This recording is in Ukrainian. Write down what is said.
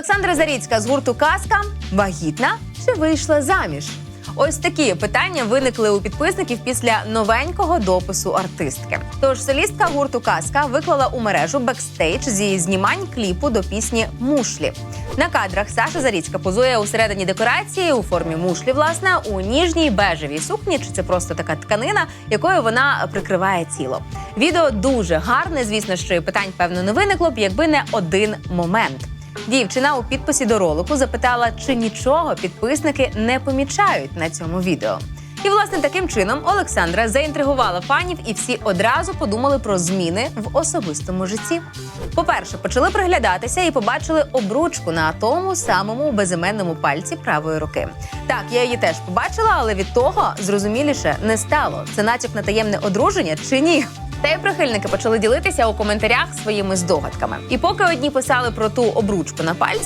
Олександра Заріцька з гурту Казка вагітна чи вийшла заміж? Ось такі питання виникли у підписників після новенького допису артистки. Тож солістка гурту Казка виклала у мережу бекстейдж зі знімань кліпу до пісні Мушлі. На кадрах Саша Заріцька позує у середині декорації у формі мушлі, власне, у ніжній бежевій сукні, чи це просто така тканина, якою вона прикриває тіло. Відео дуже гарне. Звісно, що і питань певно не виникло б, якби не один момент. Дівчина у підписі до ролику запитала, чи нічого підписники не помічають на цьому відео. І власне таким чином Олександра заінтригувала фанів, і всі одразу подумали про зміни в особистому житті. По-перше, почали приглядатися і побачили обручку на тому самому безіменному пальці правої руки. Так, я її теж побачила, але від того зрозуміліше не стало. Це натяк на таємне одруження чи ні? Та й прихильники почали ділитися у коментарях своїми здогадками. І поки одні писали про ту обручку на пальці,